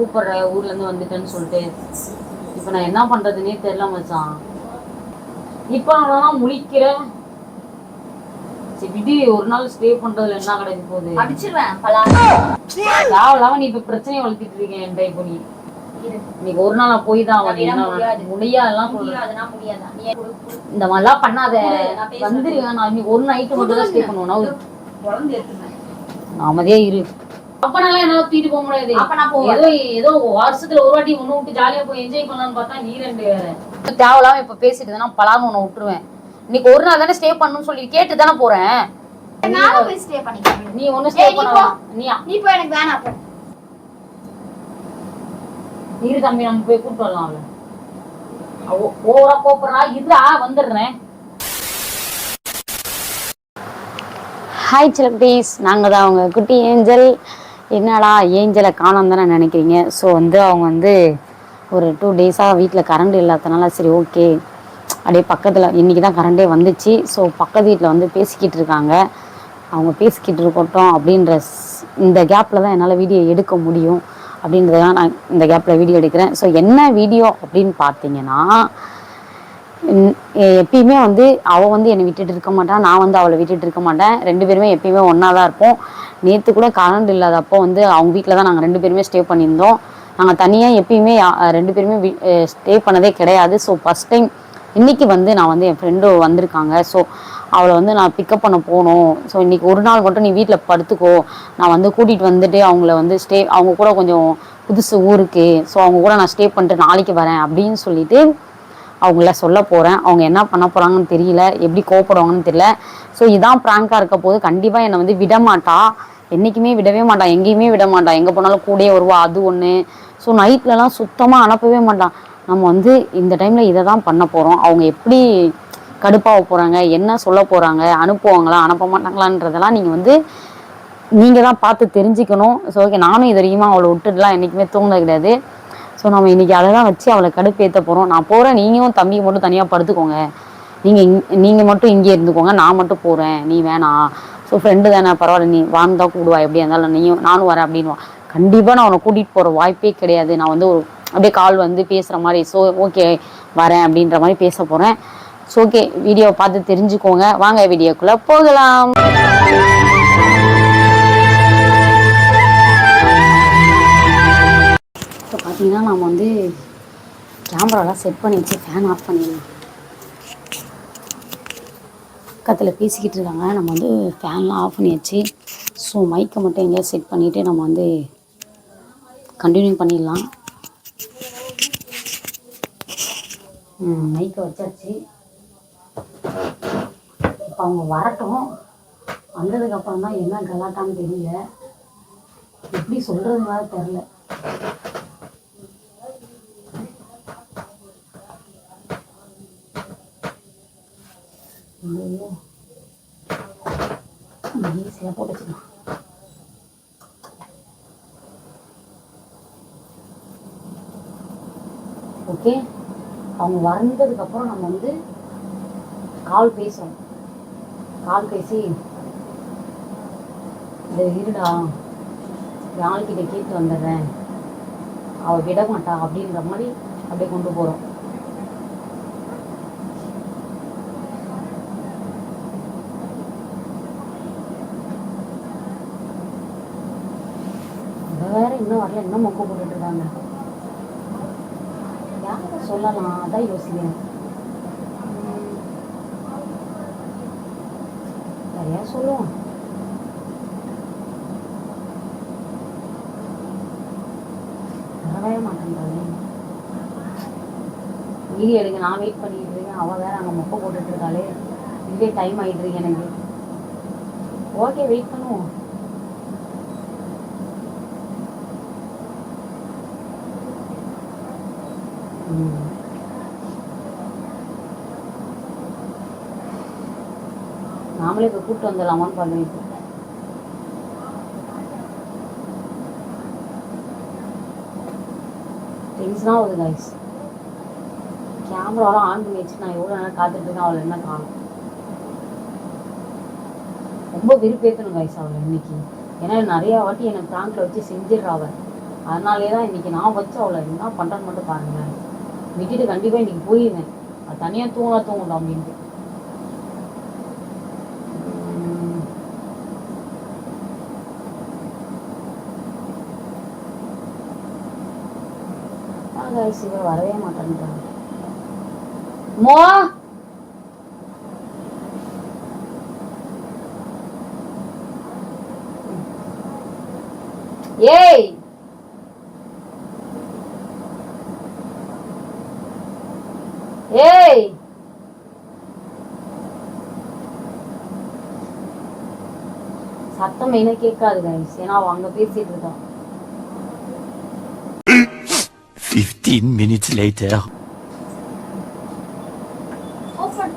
கூப்பிடுற ஊர்ல இருந்து வந்துட்டேன்னு சொல்லிட்டு. இப்போ நான் என்ன பண்றதுன்னே தெரியல மச்சான். இப்போ நான் முழிக்கிற சரி விடு ஒரு நாள் ஸ்டே பண்றதுல என்ன கிடைக்க போகுது? அடிச்சிருவேன் நீ இப்ப பிரச்சனையை வளர்த்திட்டு இருக்கேன் என்கிட்ட இப்போ நீ. இன்னைக்கு ஒரு நாள் போய் தான் முடியாது. இந்த மாதிரிலாம் பண்ணாத. வந்துருவேன் நான் இன்னைக்கு ஒரு நைட்டு மட்டும் தான் ஸ்டே பண்ணுவேன். நான் அமைதியா இரு. அப்பனால என்னால தூக்கிட்டு போக முடியாது. அப்ப நான் போவேன் ஏதோ ஏதோ வருஷத்துல ஒரு வாட்டி ஒண்ணு விட்டு ஜாலியா போய் என்ஜாய் பண்ணலாம்னு பார்த்தா நீ ரெண்டு வேற. தேவையில்லாம இப்ப பேசிட்டு இருந்தா பலான்னு உன்னை விட்டுருவேன். இன்னைக்கு ஒரு நாள் தானே ஸ்டே பண்ணணும்னு சொல்லி கேட்டு தானே போறேன். நீ ஒண்ணு ஸ்டே ஏய், நீ பண்ண நீ நீ போய் எனக்கு வேணாம் அப்ப இரு தம்பி நம்ம போய் கூப்பிட்டு வரலாம். அவளை அவ ஓவரா கோப்பறா இருடா வந்துடுறேன். ஹாய் சிலக்டீஸ் நாங்கள் தான் அவங்க குட்டி ஏஞ்சல். என்னடா ஏஞ்சலை காணோம் தானே நினைக்கிறீங்க? ஸோ வந்து அவங்க வந்து ஒரு டூ டேஸாக வீட்டில் கரண்ட் இல்லாதனால சரி ஓகே அப்படியே பக்கத்தில் இன்றைக்கி தான் கரண்டே வந்துச்சு. ஸோ பக்கத்து வீட்டில் வந்து பேசிக்கிட்டு இருக்காங்க. அவங்க பேசிக்கிட்டு இருக்கட்டும் அப்படின்ற இந்த கேப்பில் தான் என்னால் வீடியோ எடுக்க முடியும் அப்படின்றதான் நான் இந்த கேப்பில் வீடியோ எடுக்கிறேன். ஸோ என்ன வீடியோ அப்படின்னு பார்த்தீங்கன்னா எப்பயுமே வந்து அவள் வந்து என்னை விட்டுட்டு இருக்க மாட்டான் நான் வந்து அவளை விட்டுட்டு இருக்க மாட்டேன். ரெண்டு பேருமே எப்பயுமே ஒன்றா தான் இருப்போம். நேற்று கூட கரண்ட் இல்லாதப்போ வந்து அவங்க வீட்டில் தான் நாங்கள் ரெண்டு பேருமே ஸ்டே பண்ணியிருந்தோம். நாங்கள் தனியாக எப்பயுமே ரெண்டு பேருமே ஸ்டே பண்ணதே கிடையாது. ஸோ ஃபஸ்ட் டைம் இன்னைக்கு வந்து நான் வந்து என் ஃப்ரெண்டு வந்திருக்காங்க. ஸோ அவளை வந்து நான் பிக்கப் பண்ண போகணும் ஸோ இன்னைக்கு ஒரு நாள் மட்டும் நீ வீட்டில் படுத்துக்கோ. நான் வந்து கூட்டிகிட்டு வந்துட்டு அவங்கள வந்து ஸ்டே அவங்க கூட கொஞ்சம் புதுசு ஊருக்கு. ஸோ அவங்க கூட நான் ஸ்டே பண்ணிட்டு நாளைக்கு வரேன் அப்படின்னு சொல்லிட்டு அவங்கள சொல்ல போகிறேன் அவங்க என்ன பண்ண போகிறாங்கன்னு தெரியல. எப்படி கோவப்படுவாங்கன்னு தெரியல. ஸோ இதான் ப்ராங்காக இருக்க போது கண்டிப்பாக என்னை வந்து விட மாட்டா. என்றைக்குமே விடவே மாட்டான் எங்கேயுமே விட மாட்டான் எங்கே போனாலும் கூடயே வருவா. அது ஒன்று ஸோ நைட்லலாம் சுத்தமாக அனுப்பவே மாட்டான் நம்ம வந்து இந்த டைமில் இதை தான் பண்ண போகிறோம் அவங்க எப்படி கடுப்பாக போகிறாங்க என்ன சொல்ல போகிறாங்க அனுப்புவாங்களா? அனுப்ப மாட்டாங்களான்றதெல்லாம் நீங்கள் வந்து நீங்கள் தான் பார்த்து தெரிஞ்சுக்கணும். ஸோ ஓகே நானும் இது வரைக்கும் அவளை விட்டுட்டுலாம் என்றைக்குமே தூங்கினது கிடையாது. ஸோ நம்ம இன்றைக்கி அதை தான் வச்சு அவளை கடுப்பேற்ற போகிறோம் நான் போகிறேன் நீங்களும் தம்பியை மட்டும் தனியாக படுத்துக்கோங்க. நீங்கள் இங் நீங்கள் மட்டும் இங்கே இருந்துக்கோங்க. நான் மட்டும் போகிறேன் நீ வேணாம் ஸோ ஃப்ரெண்டு தானே. பரவாயில்ல. நீ வாழ்ந்தா கூடுவா. எப்படியா இருந்தாலும் நீயும் நானும் வரேன் அப்படின்னு கண்டிப்பாக நான் உன்னை கூட்டிகிட்டு போகிற வாய்ப்பே கிடையாது. நான் வந்து ஒரு அப்படியே கால் வந்து பேசுகிற மாதிரி ஸோ ஓகே வரேன் அப்படின்ற மாதிரி பேச போகிறேன் ஸோ ஓகே வீடியோவை பார்த்து தெரிஞ்சுக்கோங்க. வாங்க வீடியோக்குள்ளே போகலாம். பார்த்தீங்கன்னா நம்ம வந்து கேமராலாம் செட் பண்ணி வச்சு ஃபேன் ஆஃப் பண்ணிடலாம் பக்கத்தில் பேசிக்கிட்டு இருக்காங்க. நம்ம வந்து ஃபேன்லாம் ஆஃப் பண்ணி வச்சு ஸோ மைக்கை மட்டும் எங்கேயாவது செட் பண்ணிவிட்டு நம்ம வந்து கண்டினியூ பண்ணிடலாம். மைக்கை வச்சாச்சு. இப்போ அவங்க வரட்டும். வந்ததுக்கப்புறம் தான் என்ன கலாட்டான்னு தெரியல. எப்படி சொல்கிறதுனால தெரில ஓகே அவங்க வந்ததுக்கப்புறம் நம்ம வந்து கால் பேசுவோம் கால் பேசி இந்த இருடா யாழ்கிட்ட கேட்டு வந்துடுறேன். அவள் விட மாட்டா அப்படின்ற மாதிரி அப்படியே கொண்டு போகிறோம் வேற இன்னும் வரல இன்னும் மொக்க போட்டுட்டு இருக்காங்க. சொல்லலாம் அதான் யோசிக்கிறேன். நிறையா சொல்லுவோம் வரவே மாட்டேன்றாளே வீடியோ எடுங்க நான் வெயிட் பண்ணிட்டு இருக்கேன். அவள் வேற அங்கே மொக்க போட்டுட்டு இருக்காளே. இதே டைம் ஆயிட்டு இருக்கு எனக்கு. ஓகே வெயிட் பண்ணுவோம். நாமளே இப்போ கூப்பிட்டு வந்துடலாமான்னு பண்ணுவேன் இப்போ டென்ஷனாக கைஸ் கேமராலாம் ஆன் பண்ணி வச்சு நான் எவ்வளோ நேரம் காத்துட்டு இருக்கேன் அவளை என்ன காணும்? ரொம்ப விருப்பேற்றணும் கைஸ் அவளை இன்னைக்கு. ஏன்னா நிறையா வாட்டி எனக்கு பிராங்கில் வச்சு செஞ்சிடுறா அவள் அதனாலே தான் இன்னைக்கு நான் வச்சு அவளை என்ன பண்ணுறேன்னு மட்டும் பாருங்களேன். விட்டுட்டு கண்டிப்பாக இன்னைக்கு போயிடுவேன் அது தனியாக தூங்கா தூங்கலாம் அப்படின்ட்டு. வரவே மாட்டேன்றாங்க மோ ஏய் ஏய் சத்தம் என்ன கேட்காது கைஸ் ஏன்னா அவன் அங்க பேசிட்டு இருக்கான். 15 minutes later. ஓப்பன்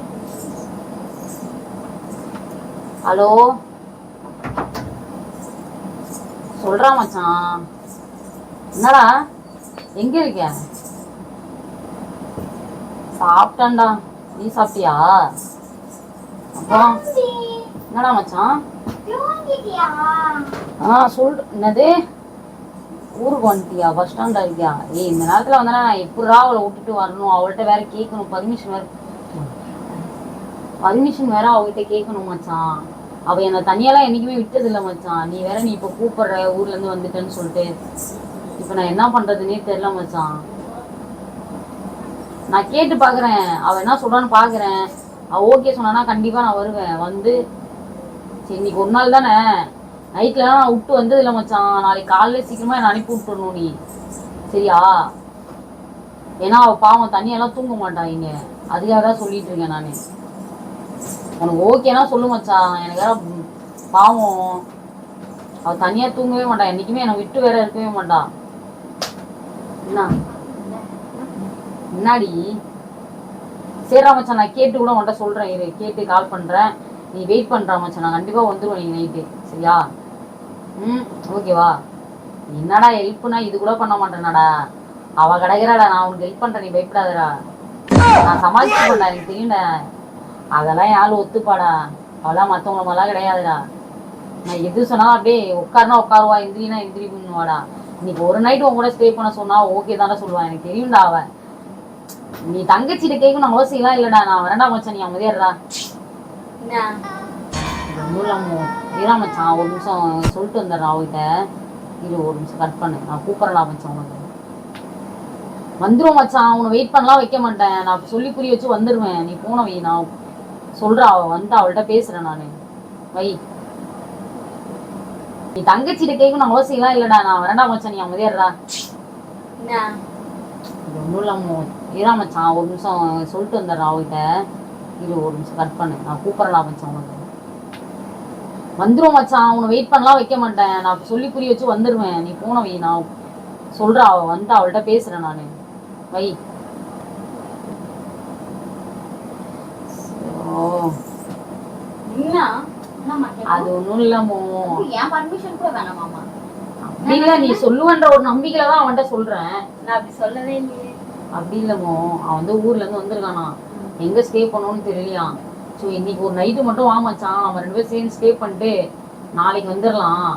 ஹலோ சொல்றா மச்சான். என்னடா? எங்க இருக்க? சாப்பிட்டேன்டா. நீ சாப்பிட்டியா? அப்புறம் என்னடா மச்சான்? ஆ சொல். என்னது? ஊருக்கு வந்துட்டியா? பஸ் ஸ்டாண்டா இருக்கியா? ஏய் இந்த நேரத்துல வந்தா நான் எப்படிடா அவளை விட்டுட்டு வரணும்? அவள்கிட்ட வேற கேட்கணும். பர்மிஷன் வேற பர்மிஷன் வேற அவகிட்ட கேட்கணும் மச்சான். அவ என்னை தனியாலாம் என்னைக்குமே விட்டதில்ல மச்சான். நீ வேற நீ இப்ப கூப்பிடுற ஊர்ல இருந்து வந்துட்டேன்னு சொல்லிட்டு. இப்ப நான் என்ன பண்றதுன்னே தெரியல மச்சான். நான் கேட்டு பார்க்குறேன் அவள் என்ன சொல்றான்னு பாக்குறேன். அவள் ஓகே சொன்னான்னா கண்டிப்பா நான் வருவேன். வந்து சரி இன்னைக்கு ஒரு நாள் தானே? நைட்ல நான் விட்டு வந்தது இல்லை மச்சான். நாளைக்கு காலையில சீக்கிரமா என்னை அனுப்பி விட்டுறணும் நீ. சரியா? ஏன்னா அவ பாவம் தண்ணியெல்லாம் தூங்க மாட்டான் இங்க. அதுக்காக தான் சொல்லிட்டு இருக்கேன் நான். உனக்கு ஓகேனா சொல்லு மச்சான். எனக்கு வேற பாவம். அவ தனியா தூங்கவே மாட்டான் என்னைக்குமே என்னை விட்டு வேற இருக்கவே மாட்டான் என்ன? முன்னாடி. சரிடா மச்சான். நான் கேட்டு கூட உன்கிட்ட சொல்கிறேன் இரு. கேட்டு கால் பண்ணுறேன் நீ வெயிட் பண்றா மச்சான். நான் கண்டிப்பா வந்துடுவோம் நீ நைட்டு சரியா? ம் ஓகேவா என்னடா ஹெல்ப்னா இது கூட பண்ண மாட்டேனாடா. அவ கிடைக்கிறாடா நான் உனக்கு ஹெல்ப் பண்ணுறேன் நீ பயப்படாதடா. நான் சமாளிச்சு பண்ணா எனக்கு தெரியும்டா. அதெல்லாம் யாரும் ஒத்துப்பாடா. அவெல்லாம் மத்தவங்கள மாதிரிலாம் கிடையாதுடா. நான் எது சொன்னாலும் அப்படியே உட்காருனா உட்காருவா எந்திரினா எந்திரி பண்ணுவாடா. இன்னைக்கு ஒரு நைட் உன் கூட ஸ்டே பண்ண சொன்னா ஓகே தானே சொல்லுவான். எனக்கு தெரியும்டா அவன். நீ தங்கச்சிட்ட கேட்கணும் அவசியம் இல்லடா. நான் வரண்டா மச்சான் நீ அமைதியாடுறா என்ன மூலமோ இரா மச்சான் ஒரு நிமிஷம் சொல்லிட்டு வந்துடுறேன் அவகிட்ட இரு ஒரு நிமிஷம் கட் பண்ணு. நான் கூப்பிடலாம் மச்சான் உனக்கு மச்சான் உன்னை வெயிட் பண்ணலாம் வைக்க மாட்டேன். நான் சொல்லி புரிய வச்சு வந்துடுவேன் நீ போன வை நான் சொல்றேன் அவ வந்து அவள்கிட்ட பேசுறேன் நான். வை. நீ தங்கச்சிட்ட கேட்கணும் அவசியம்லாம் இல்லடா. நான் வரேன்டா மச்சான் நீ அமைதியாடுறா ஒன்றும் இல்லாம இரா மச்சான் ஒரு நிமிஷம் சொல்லிட்டு வந்துடுறேன் அவகிட்ட இரு ஒரு நிமிஷம் கட் பண்ணு. நான் கூப்பிடலாம் மச்சான் உனக்கு. வந்துரும் மச்சான். உன்னை வெயிட் பண்ணலாம் வைக்க மாட்டேன். நான் சொல்லி புரிய வச்சு வந்துடுவேன் நீ போன வை. நான் சொல்றேன் அவ வந்து அவள்கிட்ட பேசுறேன் நான். வை. அது ஒன்றும் இல்லாமோ என் பர்மிஷன் கூட வேணாமாமா அப்படி இல்லை. நீ சொல்லுவன்ற ஒரு நம்பிக்கையில தான் அவன்கிட்ட சொல்றேன். நான் அப்படி சொல்லவே இல்லையே. அப்படி இல்லமோ அவன் வந்து ஊர்ல இருந்து வந்திருக்கானா. எங்க ஸ்டே பண்ணணும்னு தெரியலையாம் ஸோ இன்னைக்கு ஒரு நைட்டு மட்டும் வா மச்சான். அவன் ரெண்டு பேரும் சேர்ந்து ஸ்டே பண்ணிட்டு நாளைக்கு வந்துடலாம்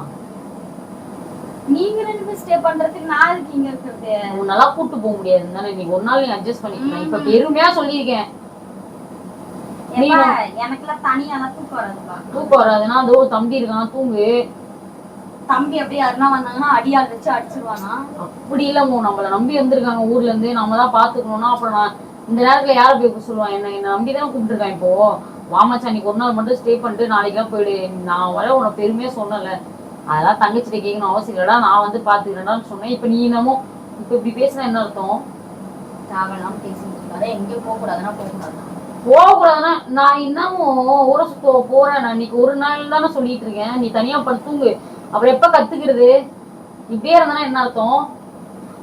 நீங்க ரெண்டு பேரும் ஸ்டே பண்றதுக்கு நான் இருக்கு இங்க இருக்கிறது? உன்னெல்லாம் கூட்டு போக முடியாது. தானே இன்னைக்கு ஒரு நாள் நீ அட்ஜஸ்ட் பண்ணிக்கலாம் இப்ப பெருமையா சொல்லியிருக்கேன். எனக்கெல்லாம் தனியாலாம் தூக்கம் வராதுப்பா. தூக்கம் வராதுன்னா அதோ தம்பி இருக்கான் தூங்கு. தம்பி அப்படியே யாருன்னா வந்தாங்கன்னா அடியால் வச்சு அடிச்சிருவானா? அப்படி இல்லமோ நம்மள நம்பி வந்திருக்காங்க ஊர்ல இருந்து. நம்ம தான் பாத்துக்கணும்னா அப்புறம் நான் இந்த நேரத்துல யாரை போய் சொல்லுவான் என்ன என்ன நம்பி தானே கூப்பிட்டுருக்கான் இப்போ. வாமச்சா இன்னைக்கு ஒரு நாள் மட்டும் ஸ்டே பண்ணிட்டு நாளைக்கெல்லாம் போயிடு. நான் வர உனக்கு பெருமையா சொன்னல அதெல்லாம் தங்கச்சிட்ட கேட்கணும் அவசியம் இல்லடா நான் வந்து பாத்துக்கிறேன்டான்னு சொன்னேன். இப்ப நீ என்னமோ இப்ப இப்படி பேசினா என்ன அர்த்தம்? தேவையில்லாம பேசிட்டு இருக்காரு எங்கேயும் போக கூடாதுன்னா போக கூடாது போகக்கூடாதுன்னா நான் இன்னமும் ஊரை சுத்த போறேன். நான் இன்னைக்கு ஒரு நாள் தானே சொல்லிட்டு இருக்கேன். நீ தனியா படுத்து தூங்கு. அப்புறம் எப்ப கத்துக்கிறது? இப்படியே இருந்தானா என்ன அர்த்தம்?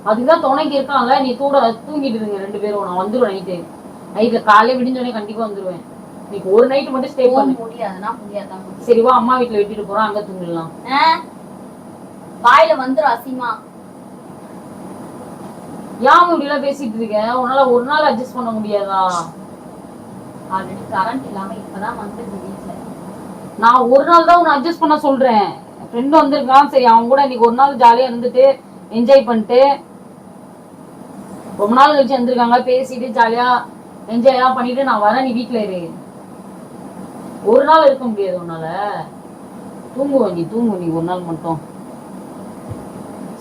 அதுக்குதான் துணைக்கு இருக்கான்ல நீ தூட தூங்கிட்டு இருங்க ரெண்டு பேரும். நான் வந்துருவேன் நைட்டு நைட்ல காலையில விடிஞ்சோடனே கண்டிப்பா வந்துருவேன். இன்னைக்கு ஒரு நைட் மட்டும் ஸ்டே பண்ணு. முடியாதுன்னா முடியாதான். சரி வா அம்மா வீட்டுல விட்டுட்டு போறோம். அங்க தூங்கிடலாம்? வாயில வந்துரும் அசிமா ஏன் இப்படி எல்லாம் பேசிட்டு இருக்க? உன்னால ஒரு நாள் அட்ஜஸ்ட் பண்ண முடியாதா? ஆல்ரெடி கரண்ட் இல்லாம இப்பதான் வந்துருக்கு வீட்டுல நான் ஒரு நாள் தான் உன்னை அட்ஜஸ்ட் பண்ண சொல்றேன். ஃப்ரெண்டு வந்திருக்கான். சரி அவன் கூட இன்னைக்கு ஒரு நாள் ஜாலியா இருந்துட்டு என்ஜாய் பண்ணிட்டு ரொம்ப நாள் கழிச்சு வந்திருக்காங்க பேசிட்டு ஜாலியா என்ஜாய் எல்லாம் பண்ணிட்டு நான் வரேன் நீ வீட்ல இரு. ஒரு நாள் இருக்க முடியாது உன்னால. தூங்குவோம் நீ தூங்கு நீ ஒரு நாள் மட்டும்.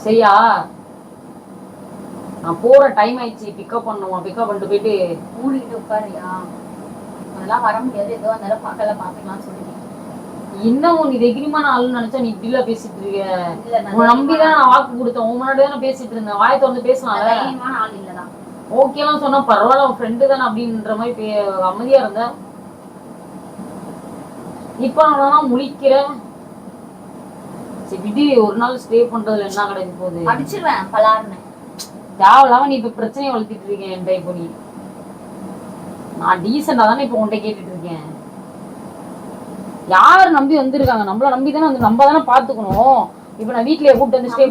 சரியா? நான் போற டைம் ஆயிடுச்சு பிக்கப் பண்ணுமா பிக்கப் பண்ணிட்டு போயிட்டு மூடிட்டு உட்காரியா அதெல்லாம் வர முடியாது ஏதோ அதனால பார்க்கல பாத்துக்கலாம்னு சொல்லி இன்னமும் நீ தைரியமான ஆளுன்னு நினைச்சா நீ இப்படிலாம் பேசிட்டு இருக்க? உன் நம்பிதான் நான் வாக்கு கொடுத்தேன். உன் முன்னாடி தான் பேசிட்டு இருந்தேன். வாயை திறந்து ஆள் இல்லதான் ஓகேலாம் சொன்னா பரவாயில்ல உன் ஃப்ரெண்டு தானே அப்படின்ற மாதிரி அமைதியா இருந்த. இப்ப நான் முழிக்கிறேன். சரி விடு. ஒரு நாள் ஸ்டே பண்றதுல என்ன கிடைக்க போகுது? அடிச்சிருவேன் பலாருன்னு. தேவையில்லாம நீ இப்ப பிரச்சனையை வளர்த்திட்டு இருக்கேன் என்கிட்ட இப்போ நீ. நான் டீசெண்டா தானே இப்ப உன்கிட்ட கேட்டுட்டு இருக்கேன். யார் நம்பி வந்திருக்காங்க? நம்மள நம்பி தானே வந்து நம்ம தானே பாத்துக்கணும் இப்ப நான் வீட்லயே கூப்பிட்டு வந்து ஸ்டே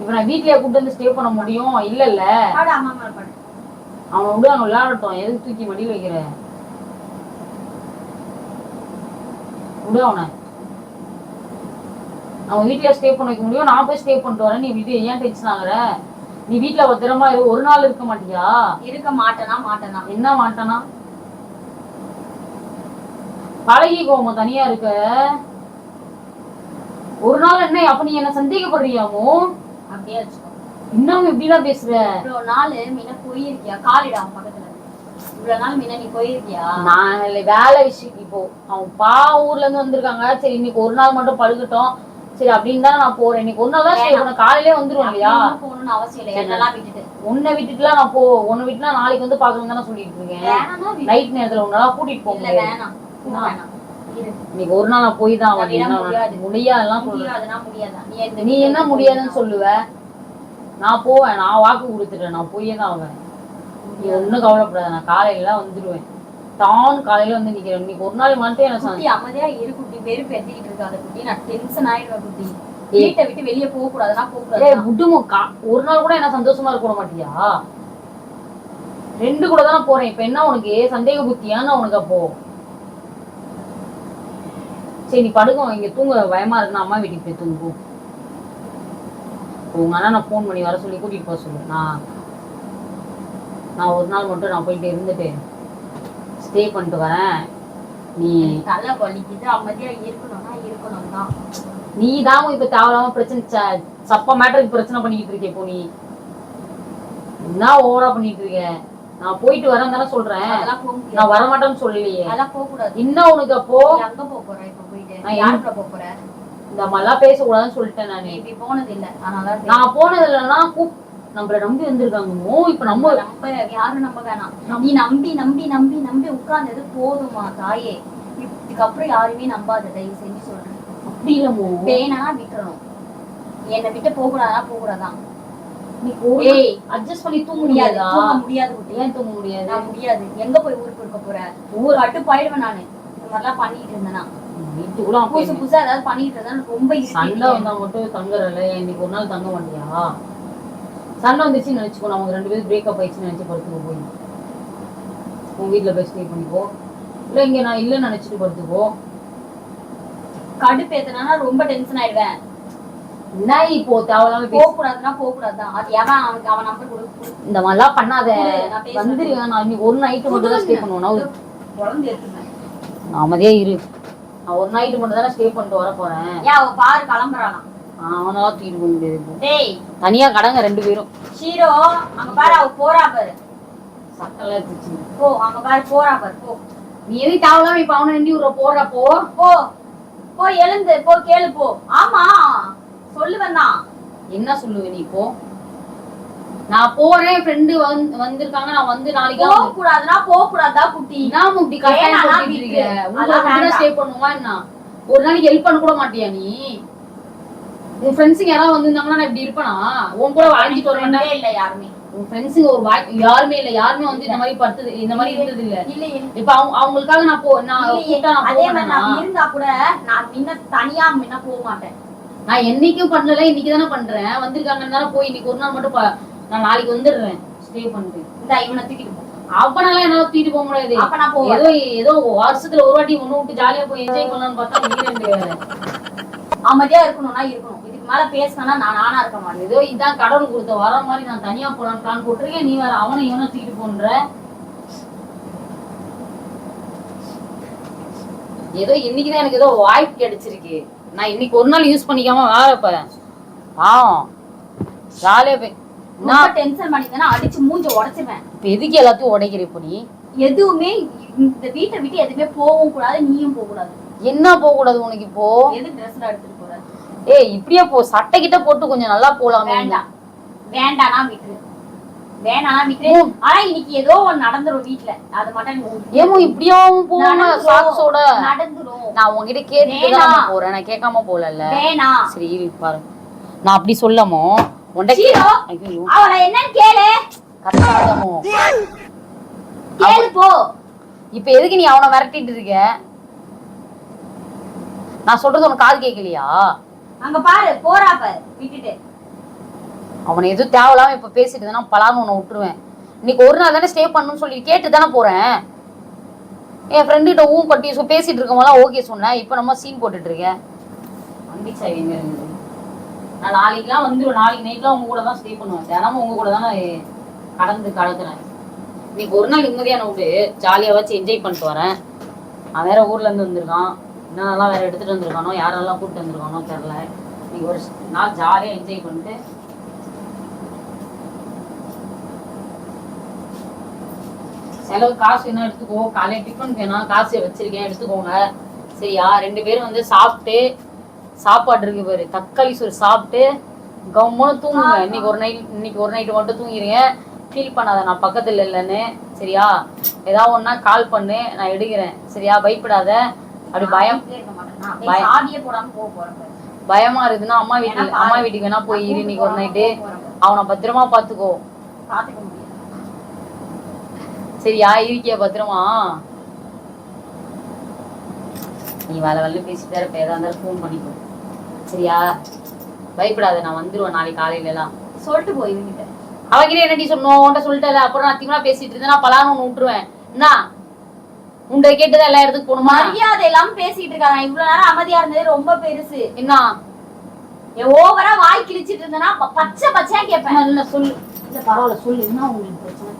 இப்ப நான் வீட்லயே கூப்பிட்டு வந்து ஸ்டே பண்ண முடியும்? இல்ல இல்ல. அவன் விடு அவன் விளையாடட்டும். எதுக்கு தூக்கி மடியில் வைக்கிற? விடு அவனை. அவன் வீட்லயே ஸ்டே பண்ண வைக்க முடியும்? நான் போய் ஸ்டே பண்ணிட்டு வரேன். நீ வீட்டு ஏன் டென்ஷன் ஆகுற? நீ வீட்ல பத்திரமா ஒரு நாள் இருக்க மாட்டியா? இருக்க மாட்டேனா மாட்டேனா? என்ன மாட்டானா? பழகிக்கோமா தனியா இருக்க. ஒரு நாள் என்ன அப்ப நீ என்ன சந்தேகப்படுறியாமோ அப்படியே இன்னும் இப்படிலாம் பேசுற. இவ்வளவு நாள் மீன போயிருக்கியா? காலிடா பக்கத்துல. இவ்வளவு நாள் மீன நீ போயிருக்கியா? நான் வேலை விஷயம் இப்போ. அவன் பா ஊர்ல இருந்து வந்திருக்காங்க. சரி இன்னைக்கு ஒரு நாள் மட்டும் பழுகட்டும் சரி அப்படின்னு தான் நான் போறேன். இன்னைக்கு நாள் தான் பண்ண காலையிலே வந்துருவேன் இல்லையா? போகணும்னு அவசியம் இல்லை. என்னெல்லாம் விட்டுட்டு. உன்னை விட்டுட்டுலாம் நான் போ உன்னை விட்டுனா நாளைக்கு வந்து பாக்கணும் தானே சொல்லிட்டு இருக்கேன். நைட் நேரத்துல உன்னால கூட்டிட்டு போக முடியாது. இன்னைக்கு ஒரு நாள் போய் தான் என்ன முடியாது. நீ என்ன முடியாதுன்னு சொல்லுவ? நான் போவேன். நான் வாக்கு கொடுத்துட்டேன். நான் போயே தான் ஆவேன். நீ ஒண்ணும் கவலைப்படாத. நான் காலையில வந்துடுவேன் டான் காலையில வந்து நிக்கிறேன். இன்னைக்கு ஒரு நாள் மட்டும் எனக்கு குட்டி அமைதியா இரு குட்டி. வெறுப்பு எத்திக்கிட்டு இருக்காத குட்டி. நான் டென்ஷன் ஆயிடுவேன் குட்டி. வீட்டை விட்டு வெளிய போக கூடாதுன்னா போக கூடாது ஒரு நாள் கூட என்ன சந்தோஷமா இருக்க மாட்டியா? ரெண்டு கூட தானே போறேன். இப்ப என்ன உனக்கு? சந்தேக புத்தியான்னு உனக்கு அப்போ. சரி நீ படுக்கும் இங்க தூங்க பயமா இருக்குன்னா அம்மா வீட்டுக்கு போய் தூங்கும் உங்க அண்ணா நான் ஃபோன் பண்ணி வர சொல்லி கூட்டிட்டு போக சொல்லு. நான் நான் ஒரு நாள் மட்டும் நான் போயிட்டு இருந்துட்டு ஸ்டே பண்ணிட்டு வரேன். நீ தலை வலிக்குது. அமைதியா இருக்கணும்னா இருக்கணும் தான் நீ தான் இப்ப தேவையில்லாம பிரச்சனை சப்ப மேட்டருக்கு பிரச்சனை பண்ணிக்கிட்டு இருக்க இப்போ நீ. என்ன ஓவரா பண்ணிட்டு இருக்க? நான் போயிட்டு வரேன் தானே சொல்றேன். நான் வரமாட்டேன்னு சொல்லலையே. அதெல்லாம் போக கூடாது. இன்னும் உனக்கு அப்போ அங்க போக போற இப்ப. போயிட்டு நான் நான் யார் கூட போக போற இந்த மாதிரிலாம் பேசக்கூடாதுன்னு சொல்லிட்டேன் நானு. இப்படி போனது இல்ல அதனால நான் போனது இல்லைன்னா கூப் நம்மள நம்பி வந்திருக்காங்க. இப்ப நம்ம நம்ப யாரும் நம்ப வேணாம். நீ நம்பி நம்பி நம்பி நம்பி உட்கார்ந்தது போதுமா தாயே. இதுக்கப்புறம் யாருமே நம்பாத தயவு செஞ்சு சொல்றேன். அப்படி இல்லமோ வேணா விட்டுறணும். என்னை விட்டு போக கூடாதா போக கூடாதான் நீ ஏய். அட்ஜஸ்ட் பண்ணி தூங்க முடியாது? தூங்க முடியாது. ஏன் தூங்க முடியாது? நான் முடியாது. எங்க போய் ஊருக்கு இருக்க போற? ஊர் கட்டுப்பாயிடுவேன் நானு. இந்த மாதிரிலாம் பண்ணிட்டு இருந்தேனா. அப்ப புதுசு புதுசா ஏதாவது பண்ணிட்டு இருந்தா ரொம்ப சண்டை. வந்தா மட்டும் தங்குறல இன்னைக்கு ஒரு நாள் தங்க மாட்டியா சண்டை வந்துச்சுன்னு நினைச்சுக்கோ நமக்கு ரெண்டு பேரும் பிரேக்கப் ஆயிடுச்சுன்னு நினைச்சு படுத்துக்க போய். உன் வீட்ல போய் ஸ்டே பண்ணிக்கோ. இல்ல இங்க நான் இல்லைன்னு நினைச்சிட்டு படுத்துக்கோ. கடுப்பு ஏத்துனா ரொம்ப டென்ஷன் ஆயிடுவேன். என்ன இப்போ தேவையில்லாம போக பேச. கூடாதுன்னா போக கூடாதுதான் அது எவன் அவனுக்கு அவன் நம்பர் கொடு. இந்த மாதிரிலாம் பண்ணாத. நான் பேசுறேன். வந்துருவேன் நான் இன்னைக்கு ஒரு நைட்டு மட்டும் தான் ஸ்டே பண்ணுவேன். நான் அமைதியா இரு. நான் ஒரு நைட்டு மட்டும் தானே ஸ்டே பண்ணிட்டு வர போறேன். ஏன் அவ பாரு கிளம்புறானா அவனால தூக்கிட்டு போக முடியாது. டேய். தனியா கடங்க ரெண்டு பேரும். ஷீரோ அங்க பாரு அவ போறா பாரு. சட்டெல்லாம் எடுத்துச்சு. போ அங்க பாரு போறா பாரு போ. நீ எதுக்கு தேவையில்லாம இப்ப அவனை நண்டி விடுற? போறப்போ போ. போ. எழுந்து போ கேளு போ. ஆமா. சொல்லுவேன் தான். என்ன சொல்லுவ நீ இப்போ நான் போறேன் ஃப்ரெண்டு வந்திருக்காங்க நான் வந்து நாளைக்கு போக கூடாதுன்னா போக கூடாதா குட்டி? நான் இப்படி கட்டாயம் விட்டு. இருக்க. ஸ்டே பண்ணுவா என்ன? ஒரு நாளைக்கு ஹெல்ப் பண்ண கூட மாட்டியா நீ? உன் ஃப்ரெண்ட்ஸுங்க யாராவது வந்திருந்தாங்கன்னா நான் இப்படி இருப்பேனா? உன் கூட வாழ்ந்துட்டு வர மாட்டேன் இல்ல யாருமே. உன் ஃப்ரெண்ட்ஸுங்க ஒரு வாய் யாருமே இல்ல. யாருமே வந்து இந்த மாதிரி படுத்தது இந்த மாதிரி இருந்தது இல்ல. இப்ப அவங்க அவங்களுக்காக நான் போ நான் அதே மாதிரி இருந்தா கூட நான் முன்ன தனியா முன்ன போக மாட்டேன். நான் என்னைக்கும் பண்ணல இன்னைக்கு தானே பண்றேன். வந்திருக்காங்கன்னு போய் இன்னைக்கு ஒரு நாள் மட்டும் நான் நாளைக்கு வந்துடுறேன். ஸ்டே பண்ணிட்டு. இந்த இவனை தூக்கிட்டு போ. அவனால என்னால தூக்கிட்டு போக முடியாது. அப்ப நான் போவேன். ஏதோ ஏதோ வருஷத்துல ஒரு வாட்டி ஒண்ணு விட்டு ஜாலியா போய் என்ஜாய் பண்ணலாம்னு பார்த்தா நீ ரெண்டு வேற. அமைதியா இருக்கணும்னா இருக்கணும். இதுக்கு மேல பேசினா நான் நானா இருக்க மாட்டேன். ஏதோ இதான் கடவுள் கொடுத்த வர மாதிரி நான் தனியா போலான்னு பிளான் போட்டிருக்கேன். நீ வேற அவனை இவனை தூக்கிட்டு போன்ற. ஏதோ இன்னைக்குதான் எனக்கு ஏதோ வாய்ப்பு கிடைச்சிருக்கு. நான் இன்னைக்கு ஒரு நாள் யூஸ் பண்ணிக்காம வேற இப்ப. பாவம். ஜாலியா போய் நான் டென்ஷன் பண்ணிட்டேன்னா அடிச்சு மூஞ்ச உடைச்சிருவேன். இப்ப எதுக்கு எல்லாத்தையும் உடைக்கிற இப்போ நீ? எதுவுமே இந்த வீட்டை விட்டு எதுவுமே போகவும் கூடாது நீயும் போக கூடாது. என்ன போக கூடாது உனக்கு இப்போ? எது ட்ரெஸ் எல்லாம் எடுத்துட்டு போற? ஏய் இப்படியே போ சட்டை கிட்ட போட்டு கொஞ்சம் நல்லா போலாம். வேண்டாம். வேண்டானா விட்டுரு. வேணானா விட்டுரு. ஆனா இன்னைக்கு ஏதோ ஒண்ணு நடந்துரும் வீட்ல. அது மட்டும் ஏமோ இப்படியாவும் போவாங்க. சாக்ஸோட நடந்துரும். நான் உன்கிட்ட கேட்டுட்டு தான். போறேன். நான் கேட்காம போலல்ல வேணாம். சரி பாரு. நான் அப்படி சொல்லமோ? அவளை என்னன்னு கேளு. கேளு போ. இப்ப எதுக்கு நீ அவனை விரட்டிட்டு இருக்க? நான் சொல்றது உனக்கு காது கேட்கலையா அங்க பாரு போறா பாரு விட்டுட்டு. அவனை எதுவும் தேவையில்லாம இப்ப பேசிட்டு இருந்தா பலான்னு உன்னை விட்டுருவேன். இன்னைக்கு ஒரு நாள் தானே ஸ்டே பண்ணணும்னு சொல்லி கேட்டு தானே போறேன். என் ஃப்ரெண்டு கிட்ட ஊன் பட்டி சொ- பேசிட்டு இருக்கவங்களாம் ஓகே சொன்னேன். இப்போ நம்ம சீன் போட்டுட்டு இருக்கேன் அம்பிச்சா எங்க இருக்குது நான் நாளைக்குலாம் வந்துடுவேன் நாளைக்கு நைட்லாம் உங்க கூட தான் ஸ்டே பண்ணுவேன். தினமும் உங்க கூட தானே கடந்து கலக்குறேன். இன்னைக்கு ஒரு நாள் நிம்மதியான விடு. ஜாலியாக வச்சு என்ஜாய் பண்ணிட்டு வரேன். அவன் வேற ஊர்ல இருந்து வந்திருக்கான். என்னென்னலாம் வேற எடுத்துட்டு வந்திருக்கானோ யாரெல்லாம் கூப்பிட்டு வந்திருக்கானோ தெரில இன்னைக்கு ஒரு நாள் ஜாலியாக என்ஜாய் பண்ணிட்டு செலவு காசு வேணா எடுத்துக்கோ. காலையில டிஃபன் வேணாம் காசு வச்சிருக்கேன் எடுத்துக்கோங்க. சரியா? ரெண்டு பேரும் வந்து சாப்பிட்டு சாப்பாடு இருக்கு பாரு. தக்காளி சோறு சாப்பிட்டு கம்முன்னு தூங்குங்க. இன்னைக்கு ஒரு நைட் இன்னைக்கு ஒரு நைட்டு மட்டும் தூங்கிடுங்க ஃபீல் பண்ணாத நான் பக்கத்துல இல்லைன்னு. சரியா? ஏதாவது ஒண்ணா கால் பண்ணு. நான் எடுக்கிறேன். சரியா? பயப்படாத. அப்படி பயம் பயம். இருக்குதுன்னா அம்மா வீட்டுக்கு அம்மா. வீட்டுக்கு வேணா போய் இரு இன்னைக்கு ஒரு நைட்டு. அவனை பத்திரமா பாத்துக்கோ. சரியா? இருக்கியா பத்திரமா? நீ வேலை வேலை பேசிட்டு இருப்ப. ஏதா இருந்தாலும் ஃபோன் பண்ணிக்கோ. சரியா? பயப்படாத நான் வந்துருவேன் நாளைக்கு காலையில எல்லாம் சொல்லிட்டு போய் இவங்கிட்ட அவகிட்ட என்னடி சொன்னோம்? உன்ட்ட சொல்லிட்டல அப்புறம் நான் அதிகமா பேசிட்டு இருந்தேன். நான் பலான்னு ஒண்ணு விட்டுருவேன் என்ன உன்ட கேட்டுதான் எல்லா இடத்துக்கு போகணுமா? மரியாதை இல்லாம பேசிட்டு இருக்காங்க இவ்வளவு நேரம் அமைதியா இருந்தது ரொம்ப பெருசு. என்ன? என் ஓவரா வாய் கிழிச்சிட்டு இருந்தேன்னா பச்சை பச்சையா கேட்பேன். இல்ல சொல்லு. இல்ல பரவாயில்ல சொல்லு. என்ன உங்களுக்கு பிரச்சனை?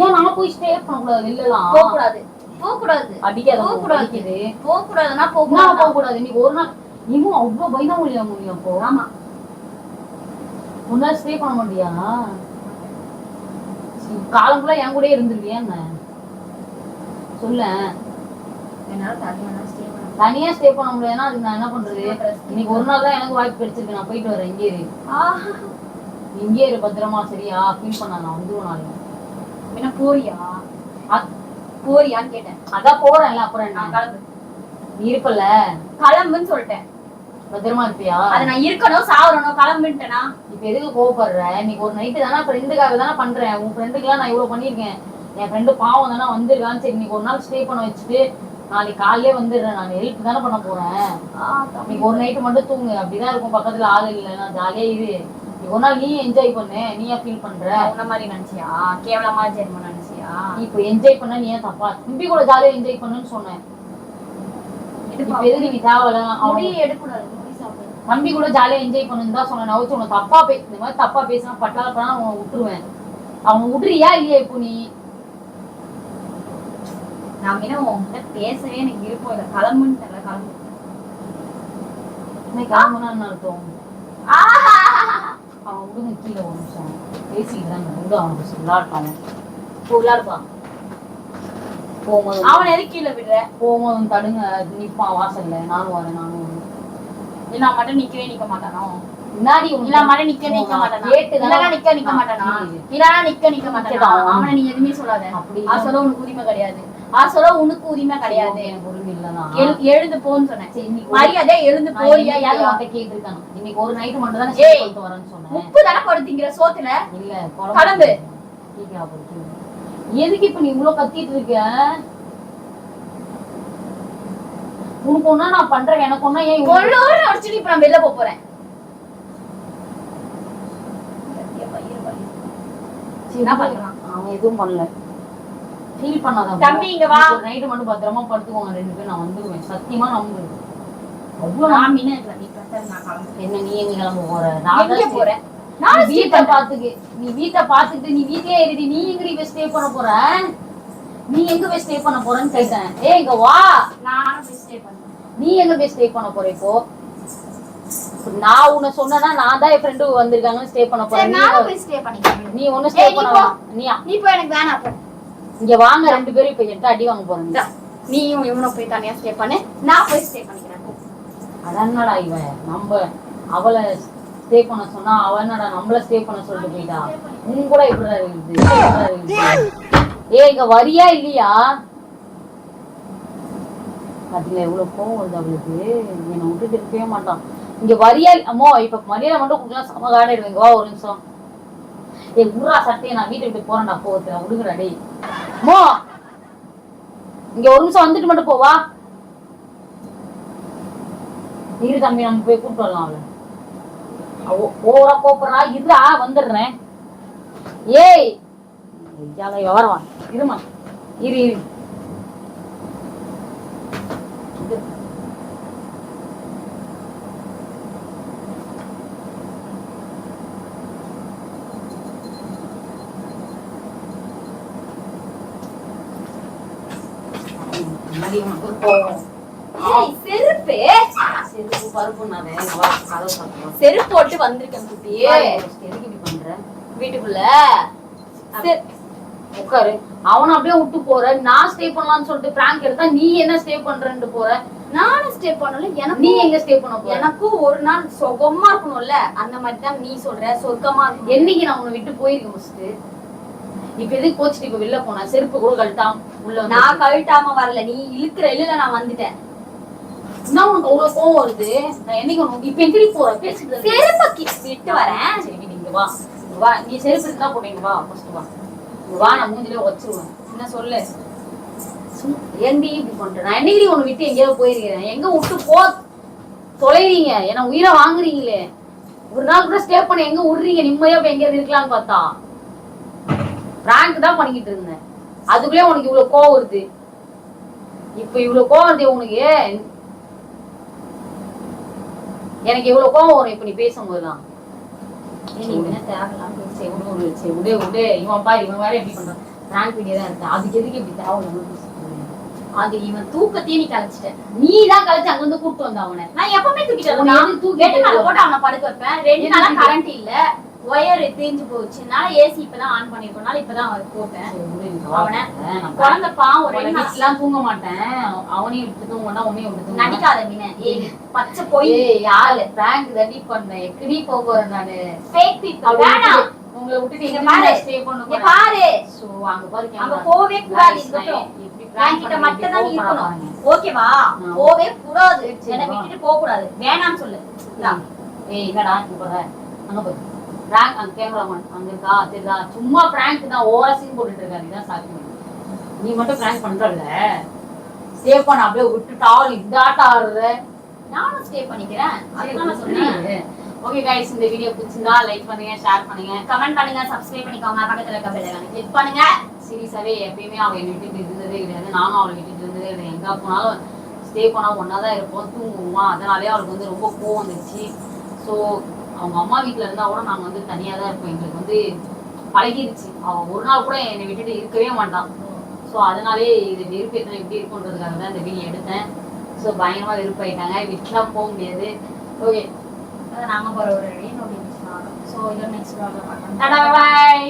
ஏன் நான் போய் ஸ்டே பண்ணக்கூடாது இல்லலாம் போக கூடாது போக கூடாது அடிக்காத போக கூடாது அடிக்குது. போக கூடாதுன்னா போக என்ன போக கூடாது இன்னைக்கு ஒரு நாள் இன்னும் அவ்வளவு பயந்தா முடியா முடியும் அப்போ? ஆமா. முன்னாடி ஸ்டே பண்ண மாட்டியா காலம் ஃபுல்லா என் கூடயே இருந்துருவியா என்ன? சொல்ல. என்னால தனியா ஸ்டே பண்ண முடியாதுன்னா அதுக்கு நான் என்ன பண்றது? இன்னைக்கு ஒரு நாள் தான் எனக்கு வாய்ப்பு கிடைச்சிருக்கு. நான் போயிட்டு வரேன். இங்கே இரு. இங்கே இரு பத்திரமா. சரியா? ஃபீல் பண்ண நான் வந்துருவேன் நாளைக்கு. என்ன போறியா? போறியான்னு கேட்டேன். அதான் போறேன்ல அப்புறம் நான் கிளம்பு. நீ இருப்பல்ல? கிளம்புன்னு சொல்லிட்டேன். பத்திரமா இருப்பியா அது நான் இருக்கணும் சாவரணும் கிளம்புன்ட்டேனா இப்ப எதுக்கு கோவப்படுற? இன்னைக்கு ஒரு நைட்டு தானே ஃப்ரெண்டுக்காக தானே பண்றேன். உன் ஃப்ரெண்டுக்குலாம் நான் இவ்வளவு பண்ணிருக்கேன் என் ஃப்ரெண்டு பாவம் தானே வந்திருக்கான்னு சரி இன்னைக்கு ஒரு நாள் ஸ்டே பண்ண வச்சுட்டு நாளைக்கு காலையிலே வந்துடுறேன். நான் ஹெல்ப் தானே பண்ண போறேன். இன்னைக்கு ஒரு நைட்டு மட்டும் தூங்கு. அப்படிதான் இருக்கும். பக்கத்துல ஆள் இல்லை. நான் ஜாலியா இரு. ஒரு நாள் நீ என்ஜாய் பண்ணு. நீ ஏன் ஃபீல் பண்ற உன்ன மாதிரி நினைச்சியா? கேவலமா ஜென்மம் நினைச்சியா? நீ இப்போ என்ஜாய் பண்ண நீ ஏன் தப்பா? தம்பி கூட ஜாலியா என்ஜாய் பண்ணுன்னு சொன்னேன். இப்ப எதுக்கு நீ தேவையில்ல அவன் முடி எடுக்கூடாது முடி சாப்பிடு தம்பி கூட ஜாலியா என்ஜாய் பண்ணுன்னு தான் சொன்னேன். நவுச்சு உன்னை தப்பா பே இந்த மாதிரி தப்பா பேசினா பட்டால பண்ணா உன்னை விட்டுருவேன். அவன் விட்டுறியா இல்லையா இப்போ நீ? நான் இன்னும் உன்கிட்ட பேசவே எனக்கு விருப்பம் இல்லை. கிளம்புன்னு தெரியல கிளம்பு. இன்னைக்கு கிளம்புனா என்ன அர்த்தம்? ஆஹா! அவன் விடுங்க கீழே ஒரு நிமிஷம் பேசிட்டு தான் விடு அவனுக்கு இப்போ விளாடுப்பான் போகும்போது அவனை எதுக்கு கீழே விடுற? போகும்போது தடுங்க. நிப்பான் வாசல்ல. நானும் வரேன் நானும் இல்ல மட்டும் நிக்கவே நிக்க மாட்டானோ? முன்னாடி மட்டும் நிக்க நிக்க மாட்டானா? கேட்டு இல்லனா நிக்க நிக்க மாட்டானா? இல்லனா நிக்க நிக்க மாட்டானா? நிக்கதான். அவனை நீ எதுவுமே சொல்லாத. உனக்கு உரிமை கிடையாது. ஆ சொல்ல உனக்கு உரிமை கிடையாது. எழுந்து போன்னு சொன்னேன். மரியாதை எழுந்து போறியா இல்லையா? உன்கிட்ட கேட்டிருக்கானா? இன்னைக்கு ஒரு மட்டும் தானே வரேன்னு சொன்னேன். உப்பு தானே படுத்திங்கிற சோத்துல? இல்ல? எதுக்கு இப்ப நீ இவ்வளவு கத்திட்டு இருக்க? உனக்கு ஒண்ணா நான் பண்றேன் எனக்கு ஒண்ணா ஏன் கொள்ளூர் அடிச்சுட்டு இப்ப நான் வெளில போப் போறேன். என்ன பண்றான்? அவன் எதுவும் பண்ணல. ஃபீல் பண்ணாத தம்பி, இங்க வா. நைட்டு மட்டும் பத்திரமா படுத்துக்கோங்க ரெண்டு பேரும். நான் வந்துருவேன். சத்தியமா நம்பு அவ்வளோ நான் மீன் நீ நான் என்ன நீ எங்க கிளம்ப போற? நான் போறேன் நீ நானும் stay வீட்டை பாத்துக்கு. நீ வீட்டை பாத்துக்கிட்டு நீ வீட்லயே இருடி நீ எங்க போய் ஸ்டே பண்ண போற. நீ எங்க போய் ஸ்டே பண்ண போறன்னு கேட்டேன். ஏய் இங்க வா. நானும் போய் ஸ்டே பண்ணுறேன் நீ எங்க போய் ஸ்டே பண்ண போற இப்போ? நான் உன்னை சொன்னேன்னா நான் தான் என் ஃப்ரெண்டு வந்திருக்காங்கன்னு ஸ்டே பண்ண போறேன். நானும் நீ- போய் ஸ்டே பண்ணிக்கிறேன். நீ ஒண்ணு ஸ்டே பண்ண. நீ நீ போய் எனக்கு வேணாம் போ. இங்க வாங்க ரெண்டு பேரும் இப்ப என்கிட்ட அடி வாங்க இந்தா, நீயும் இவனும் போய் தனியா ஸ்டே பண்ணு. நான் போய் ஸ்டே பண்ணிக்கிறேன். அதனாடா இவன்? நம்ம அவளை ஸ்டே பண்ண சொன்னா அவ என்னடா நம்மள ஸ்டே பண்ண சொல்லிட்டு போயிட்டா? உன் கூட இப்படிதான் இருக்குது. ஏ ஏய் இங்க வரியா இல்லையா? அதுல எவ்வளவு கோவம் வருது அவளுக்கு. என்னை விட்டுட்டு இருக்கவே மாட்டான். இங்க வரியா அம்மோ இப்ப மரியாதை மட்டும் கொடுக்கலாம் சம காடிடுவீங்க வா ஒரு நிமிஷம். ஏ உருறா சட்டையை நான் வீட்டை விட்டு போறேன்டா போகுது விடுங்கடா டேய். அம்மோ! இங்க ஒரு நிமிஷம் வந்துட்டு மட்டும் போவா இரு தம்பி நம்ம போய் கூப்பிட்டு வரலாம் அவளை. ஓவரா கோப்பறா இருடா வந்துடுறேன். ஏய் ஐயால விவரமா இருமா? இரு இரு. செருப்பு. போட்டு வந்திருக்கேன் குட்டியே எதுக்கு இப்படி பண்ற. வீட்டுக்குள்ள. உட்காரு. அவனை அப்படியே விட்டு போற. நான் ஸ்டே பண்ணலாம்னு சொல்லிட்டு பிராங்க் எடுத்தா நீ என்ன ஸ்டே பண்றேன்னு போற? நானும் ஸ்டே பண்ணல நீ எனக்கு எங்க ஸ்டே பண்ண போற? எனக்கும் ஒரு நாள் சுகமா இருக்கணும்ல? அந்த மாதிரி தான் நீ சொல்ற. சொர்க்கமா இருக்கணும். என்னைக்கு நான் உன்னை விட்டு போயிருக்கேன் ஃபர்ஸ்ட் இப்ப எதுக்கு கோச்சிட்டு இப்ப வெளில போனா? செருப்பு கூட கழட்டாம உள்ள வந்து நான் கழட்டாம வரல. நீ இழுக்கிற இழுல நான் வந்துட்டேன். என்ன உனக்கு அவ்வளவு கோவம் வருது? நான் என்னைக்கு உனக்கு இப்ப எங்கடி போற? பேசிட்டு? செருப்பை கி- விட்டு வரேன். சரி நீ இங்க வா. இங்க வா. நீ செருப்பு இருந்தா போட்டீங்க வா. ஃபர்ஸ்ட் வா. வா நான் மூஞ்சிலே வச்சிருவேன் என்ன சொல்லு? சும்- ஏன்டி இப்படி பண்ற? நான் என்னைக்கு உன்னை விட்டு எங்கேயாவது போயிருக்கிறேன்? எங்க விட்டு போ? தொலைறீங்க. என்ன உயிரை வாங்குறீங்களே. ஒரு நாள் கூட ஸ்டே பண்ண எங்க விடுறீங்க? நிம்மதியா போய் எங்கேயாவது இருக்கலாம்னு பார்த்தா. பிராங்க் தான் பண்ணிக்கிட்டு இருந்தேன். அதுக்குள்ளே உனக்கு இவ்வளவு கோவம் வருது. இப்ப இவ்வளவு கோவம் வருது உனக்கு? எனக்கு இவ்வளவு கோவம் வரும் இப்ப நீ பேசும்போதுதான் அது இவன் தூக்கத்தையே நீ கலைச்சிட்ட. நீ தான் கழிச்சு அங்க வந்து கூப்பிட்டு வந்த அவனை. நான் எப்பவுமே தூக்கிட்டு? போட்டு அவனை படுக்க வைப்பேன். ரெண்டு நாளா கரண்ட் இல்ல. ஒயர் தேஞ்சு போச்சுனால ஏசி இப்பதான் ஆன் பண்ணிருக்கனால இப்பதான் அவன் போட்டேன். அவனை குழந்தை பாவம் நாள். வீட்டுலாம் தூங்க மாட்டேன். அவனையும் விட்டு தூங்க மாட்டான் உன்னையும் விட்டு. நடிக்காத மீன. பச்சை போய். யாரு? பிராங்க் தடி பண்ணேன் எக்கடி போக போறேன் நானு. ஃபேக் பீப்பிள் வேணாம். உங்களை விட்டுட்டு எங்க பாரு. ஸ்டே பண்ண இங்க போறேன். பாரு. சோ அங்க பாரு அங்க. போவே கூடாது என்கிட்ட மட்டும் தான் இருக்கணும். பாருங்க. ஓகேவா. போவே கூடாது. என்னை. விட்டுட்டு போக கூடாது வேணாம்னு சொல்லு. ஏய் என்னடா போற அங்க போய். பிராங்க் அங்க கேமராமேன் அங்க இருக்கா? தெரியுதா? சும்மா பிராங்க் தான். ஓவரா சீன் போட்டுட்டு இருக்காரு. இதான் சாத்தியம் நீ மட்டும் பிராங்க் பண்றல சேவ் பண்ண. அப்படியே விட்டுட்டு ஆட்டம் ஆடுற. நானும் ஸ்டே பண்ணிக்கிறேன். அதுதான் சொன்னேன். ஓகே கைஸ் இந்த வீடியோ பிடிச்சிருந்தா லைக் பண்ணுங்க ஷேர் பண்ணுங்க. கமெண்ட் பண்ணுங்க சப்ஸ்கிரைப் பண்ணிக்கோங்க. பக்கத்துல இருக்க பெல் ஐகானை கிளிக் பண்ணுங்க. சீரியஸாவே எப்பயுமே அவ என்னை விட்டுட்டு இருந்ததே கிடையாது. நானும் அவளை விட்டுட்டு இருந்ததே கிடையாது. எங்க போனாலும் ஸ்டே பண்ணா ஒன்னா தான் இருப்போம். தூங்குவோமா. அதனாலே அவளுக்கு வந்து ரொம்ப கோவம் வந்துச்சு ஸோ அவங்க அம்மா வீட்ல இருந்தா கூட நாங்க வந்து தனியா தான் இருப்போம். எங்களுக்கு வந்து பழகிருச்சு. அவ ஒரு நாள் கூட என்னை விட்டுட்டு இருக்கவே மாட்டான். ஸோ அதனாலே இது வெறுப்பேத்தனை எப்படி இருக்குன்றதுக்காக தான் இந்த வீடியோ எடுத்தேன். ஸோ பயங்கரமா வெறுப்பாயிட்டாங்க. வீட்டுலாம் போக முடியாது. ஓகே நாங்க போற ஒரு ஸோ இதோட நெக்ஸ்ட் டாடா பாய்